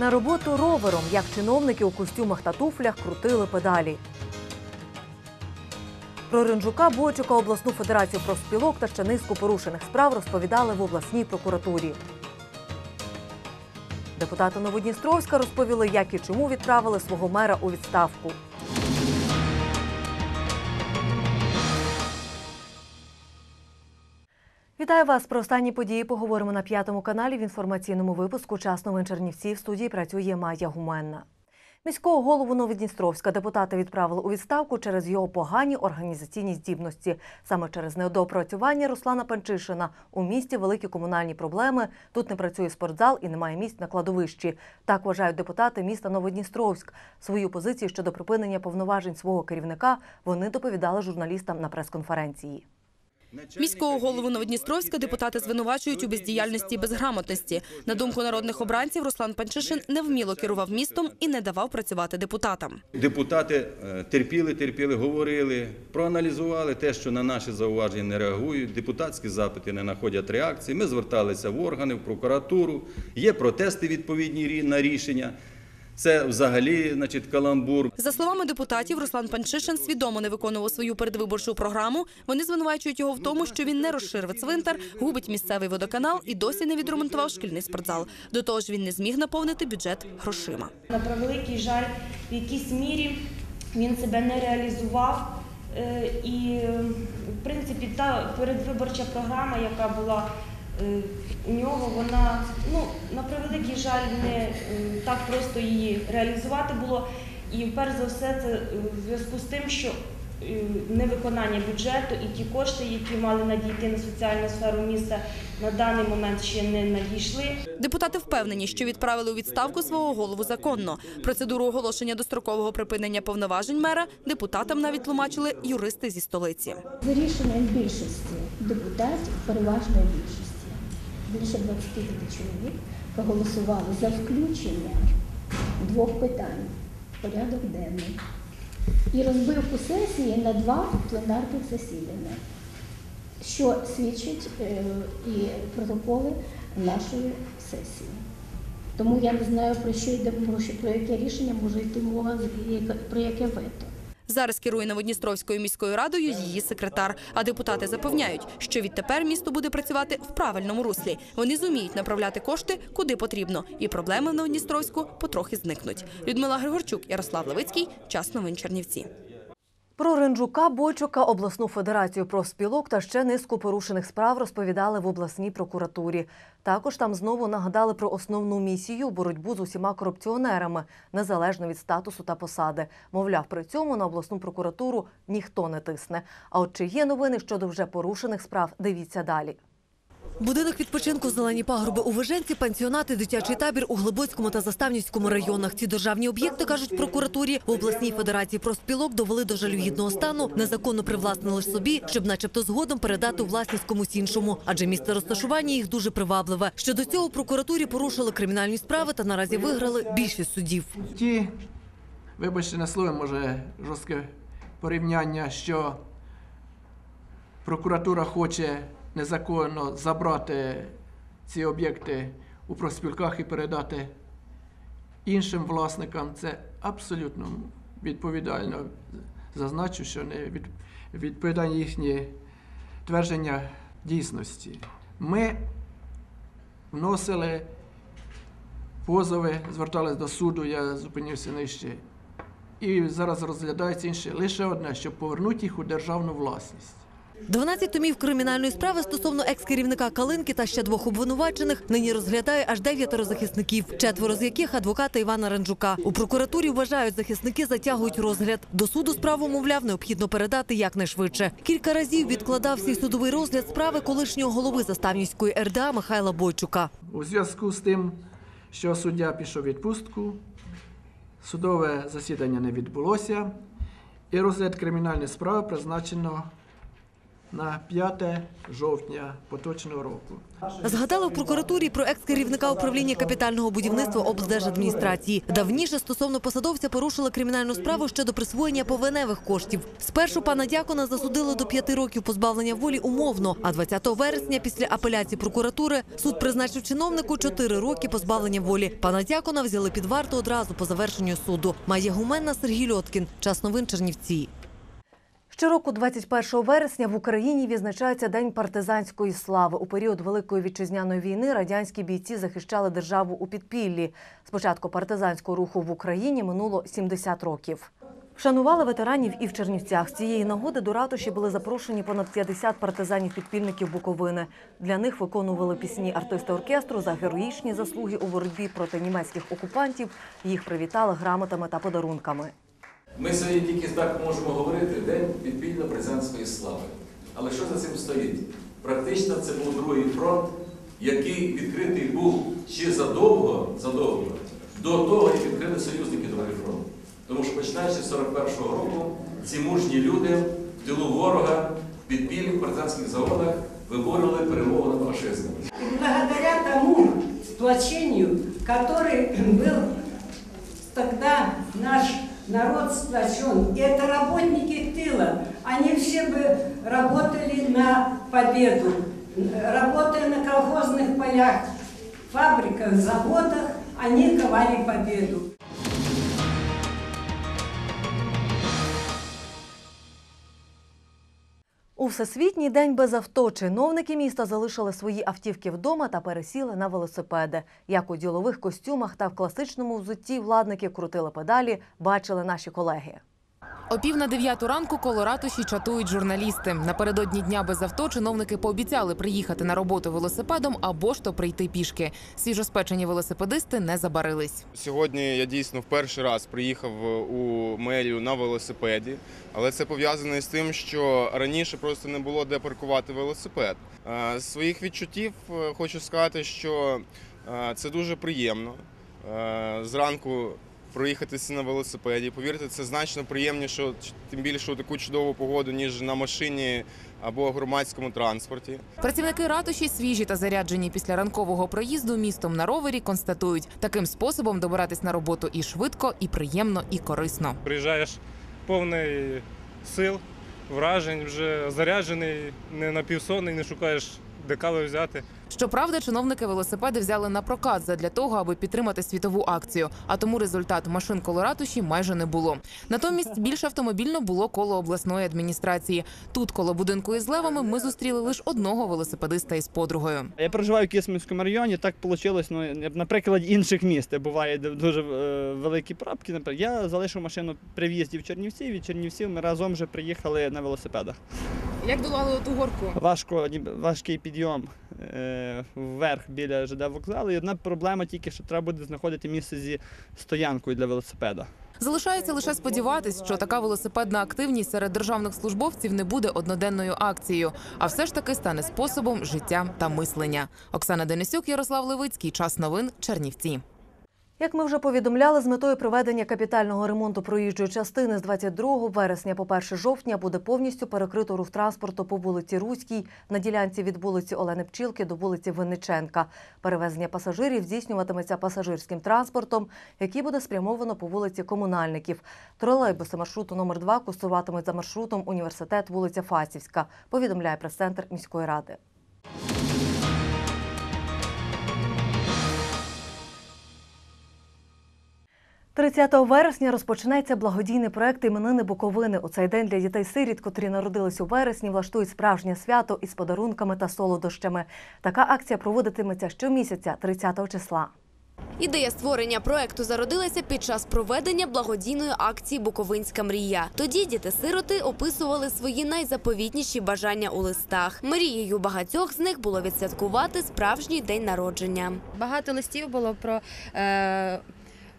На роботу ровером, як чиновники у костюмах та туфлях крутили педалі. Про Ринжука, Бойчука, обласну федерацію профспілок та ще низку порушених справ розповідали в обласній прокуратурі. Депутати Новодністровська розповіли, як і чому відправили свого мера у відставку. Вітаю вас про останні події. Поговоримо на п'ятому каналі в інформаційному випуску «Час новин Чернівці». В студії працює Майя Гуменна. Міського голову Новодністровська депутати відправили у відставку через його погані організаційні здібності. Саме через недоопрацювання Руслана Панчишина у місті великі комунальні проблеми. Тут не працює спортзал і немає місць на кладовищі. Так вважають депутати міста Новодністровськ. Свою позицію щодо припинення повноважень свого керівника вони доповідали журналістам на прес-конференції. Міського голову Новодністровська депутати звинувачують у бездіяльності і безграмотності. На думку народних обранців, Руслан Панчишин невміло керував містом і не давав працювати депутатам. Депутати е, терпіли, терпіли, говорили, проаналізували те, що на наші зауваження не реагують. Депутатські запити не знаходять реакції. Ми зверталися в органи, в прокуратуру. Є протести відповідні на рішення. Це взагалі, значить, каламбур. За словами депутатів, Руслан Панчишин свідомо не виконував свою передвиборчу програму. Вони звинувачують його в тому, що він не розширив цвинтар, губить місцевий водоканал і досі не відремонтував шкільний спортзал. До того ж, він не зміг наповнити бюджет грошима. На превеликий жаль, в якійсь мірі він себе не реалізував. Е, І, е, в принципі, та передвиборча програма, яка була у нього, вона ну, на превеликий жаль не е, так просто її реалізувати було. І перш за все, це е, в зв'язку з тим, що е, невиконання бюджету і ті кошти, які мали надійти на соціальну сферу міста, на даний момент ще не надійшли. Депутати впевнені, що відправили у відставку свого голову законно. Процедуру оголошення дострокового припинення повноважень мера депутатам навіть тлумачили юристи зі столиці. За рішенням більшості депутатів, переважної більшості, більше 25 чоловік проголосували за включення двох питань в порядок денний і розбивку сесії на два пленарних засідання, що свідчить е, і протоколи нашої сесії. Тому я не знаю, про що йде про яке рішення може йти мова, про яке вето. Зараз керує Новодністровською міською радою її секретар. А депутати запевняють, що відтепер місто буде працювати в правильному руслі. Вони зуміють направляти кошти куди потрібно, і проблеми в Новодністровську потрохи зникнуть. Людмила Григорчук, Ярослав Левицький. Час новин Чернівці. Про Ринджука, Бойчука, обласну федерацію профспілок та ще низку порушених справ розповідали в обласній прокуратурі. Також там знову нагадали про основну місію боротьбу з усіма корупціонерами, незалежно від статусу та посади. Мовляв, при цьому на обласну прокуратуру ніхто не тисне. А от чи є новини щодо вже порушених справ, дивіться далі. Будинок відпочинку Зелені пагорби у Виженці, пансіонати, дитячий табір у Глибоцькому та Заставнівському районах. Ці державні об'єкти, кажуть прокуратурі, в обласній федерації профспілок довели до жалюгідного стану, незаконно привласнили собі, щоб начебто згодом передати власність комусь іншому. Адже місце розташування їх дуже привабливе. Щодо цього прокуратурі порушили кримінальні справи та наразі виграли більшість судів. Ті, вибачте на слово, може жорстке порівняння, що прокуратура хоче незаконно забрати ці об'єкти у профспілках і передати іншим власникам, це абсолютно відповідально зазначу, що не від, відповідає їхні твердження дійсності. Ми вносили позови, звертались до суду, я зупинився нижче. І зараз розглядається інше лише одне, щоб повернути їх у державну власність. 12 томів кримінальної справи стосовно екс-керівника Калинки та ще двох обвинувачених нині розглядає аж дев'ятеро захисників, четверо з яких адвоката Івана Ренджука. У прокуратурі вважають, захисники затягують розгляд. До суду справу, мовляв, необхідно передати якнайшвидше. Кілька разів відкладався й судовий розгляд справи колишнього голови Заставнівської РДА Михайла Бойчука. У зв'язку з тим, що суддя пішов відпустку, судове засідання не відбулося, і розгляд кримінальної справи призначено на 5 жовтня поточного року. Згадали в прокуратурі про екс-керівника управління капітального будівництва облдержадміністрації. Давніше стосовно посадовця порушили кримінальну справу щодо присвоєння повеневих коштів. Спершу пана дякона засудили до п'яти років позбавлення волі умовно. А 20 вересня, після апеляції прокуратури, суд призначив чиновнику чотири роки позбавлення волі. Пана дякона взяли під варту одразу по завершенню суду. Має гуменна Сергій Льоткін. Час новин Чернівці. Щороку, 21 вересня, в Україні відзначається День партизанської слави. У період Великої вітчизняної війни радянські бійці захищали державу у підпіллі. Спочатку партизанського руху в Україні минуло 70 років. Вшанували ветеранів і в Чернівцях. З цієї нагоди до ратуші були запрошені понад 50 партизанів-підпільників Буковини. Для них виконували пісні артисти оркестру за героїчні заслуги у боротьбі проти німецьких окупантів. Їх привітали грамотами та подарунками. Ми сьогодні тільки так можемо говорити День підпільно-партизанської слави. Але що за цим стоїть? Практично це був другий фронт, який відкритий був ще задовго, задовго до того, як відкрили союзники другий фронт. Тому що починаючи з 41-го року, ці мужні люди в тилу ворога в підпільних партизанських заводах виборювали перемогу над фашизмом. Благодаря тому сплочению, который был тогда наш народ сплочен, это работники тыла, они все бы работали на победу, работая на колхозных полях, фабриках, заводах, они ковали победу. У всесвітній день без авто чиновники міста залишили свої автівки вдома та пересіли на велосипеди. Як у ділових костюмах та в класичному взутті владники крутили педалі, бачили наші колеги. О пів на дев'яту ранку коло ратуші чатують журналісти. Напередодні дня без авто чиновники пообіцяли приїхати на роботу велосипедом або ж то прийти пішки. Свіжоспечені велосипедисти не забарились. Сьогодні я дійсно в перший раз приїхав у мерію на велосипеді, але це пов'язано із тим, що раніше просто не було де паркувати велосипед. Е, З своїх відчуттів е, хочу сказати, що е, це дуже приємно. Е, Зранку проїхатися на велосипеді. Повірте, це значно приємніше, тим більше у таку чудову погоду, ніж на машині або громадському транспорті. Працівники ратуші свіжі та заряджені після ранкового проїзду містом на ровері констатують, таким способом добиратись на роботу і швидко, і приємно, і корисно. Приїжджаєш повний сил, вражень, вже заряджений, не напівсонний, не шукаєш, де кави взяти. Щоправда, чиновники велосипеди взяли на прокат задля того, аби підтримати світову акцію. А тому результат машин коло ратуші майже не було. Натомість більш автомобільно було коло обласної адміністрації. Тут, коло будинку із левами, ми зустріли лише одного велосипедиста із подругою. Я проживаю в Кисмівському районі, так вийшло, ну, наприклад, інших міст, буває дуже е, великі пробки. Наприклад, я залишив машину при в'їзді в Чернівці, від Чернівців ми разом вже приїхали на велосипедах. Як долали ту горку? Важко, важкий підйом е, вверх біля ЖД вокзалу. І одна проблема тільки, що треба буде знаходити місце зі стоянкою для велосипеда. Залишається лише сподіватись, що така велосипедна активність серед державних службовців не буде одноденною акцією, а все ж таки стане способом життя та мислення. Оксана Денисюк, Ярослав Левицький. Час новин. Чернівці. Як ми вже повідомляли, з метою проведення капітального ремонту проїжджої частини з 22 вересня по 1 жовтня буде повністю перекрито рух транспорту по вулиці Руській на ділянці від вулиці Олени Пчілки до вулиці Винниченка. Перевезення пасажирів здійснюватиметься пасажирським транспортом, який буде спрямовано по вулиці Комунальників. Тролейбуси маршруту номер 2 курсуватимуть за маршрутом університет вулиця Фастівська, повідомляє прес-центр міської ради. – 30 вересня розпочинається благодійний проект іменини Буковини. У цей день для дітей-сиріт, котрі народились у вересні, влаштують справжнє свято із подарунками та солодощами. Така акція проводитиметься щомісяця, 30 числа. Ідея створення проекту зародилася під час проведення благодійної акції Буковинська мрія. Тоді діти-сироти описували свої найзаповітніші бажання у листах. Мрією багатьох з них було відсвяткувати справжній день народження. Багато листів було про е,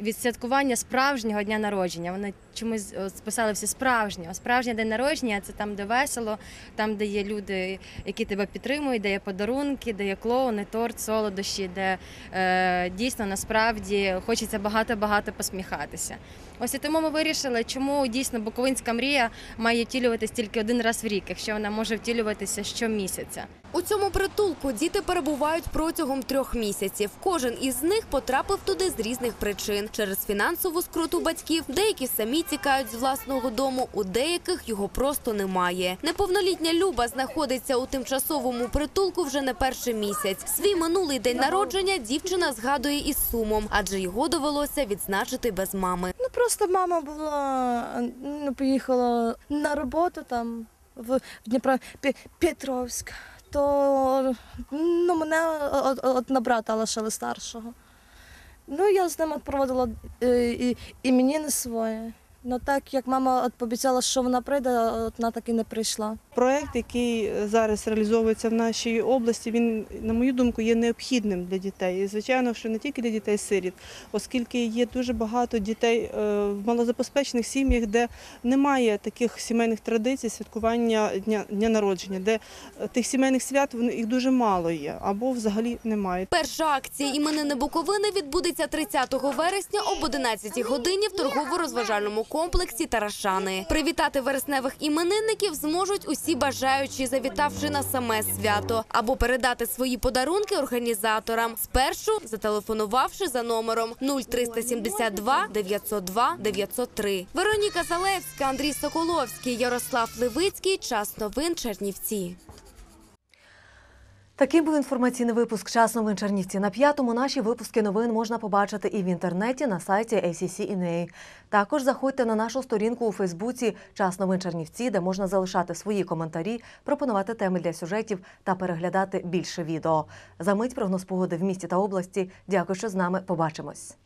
відсвяткування справжнього дня народження. Вони чомусь списали всі справжнє. Справжнє день народження це там, де весело, там, де є люди, які тебе підтримують, де є подарунки, де є клоуни, торт, солодощі, де е, дійсно насправді хочеться багато-багато посміхатися. Ось і тому ми вирішили, чому дійсно Буковинська мрія має втілюватись тільки один раз в рік, якщо вона може втілюватися щомісяця. У цьому притулку діти перебувають протягом трьох місяців. Кожен із них потрапив туди з різних причин через фінансову скруту батьків. Деякі самі тікають з власного дому, у деяких його просто немає. Неповнолітня Люба знаходиться у тимчасовому притулку вже не перший місяць. Свій минулий день народження дівчина згадує із сумом, адже його довелося відзначити без мами. Ну просто мама була ну, поїхала на роботу там в Дніпропетровськ. То ну, мене од- од- на брата лишили старшого. Ну, я з ним проводила е, і, і мені не своє. Ну так як мама от пообіцяла, що вона прийде, от вона так і не прийшла. Проект, який зараз реалізовується в нашій області, він, на мою думку, є необхідним для дітей. І, звичайно, що не тільки для дітей-сиріт, оскільки є дуже багато дітей е, в малозабезпечених сім'ях, де немає таких сімейних традицій святкування дня, дня народження, де е, тих сімейних свят їх дуже мало є або взагалі немає. Перша акція іменини Буковини відбудеться 30 вересня об 11 годині в торгово-розважальному комплексі Тарашани. Привітати вересневих іменинників зможуть усі бажаючі, завітавши на саме свято, або передати свої подарунки організаторам. Спершу зателефонувавши за номером 0372 902 903. Вероніка Залевська, Андрій Соколовський, Ярослав Левицький. Час новин Чернівці. Таким був інформаційний випуск «Час новин Чернівці». На п'ятому наші випуски новин можна побачити і в інтернеті на сайті ACC.NA. Також заходьте на нашу сторінку у Фейсбуці «Час новин Чернівці», де можна залишати свої коментарі, пропонувати теми для сюжетів та переглядати більше відео. За мить прогноз погоди в місті та області. Дякую, що з нами. Побачимось.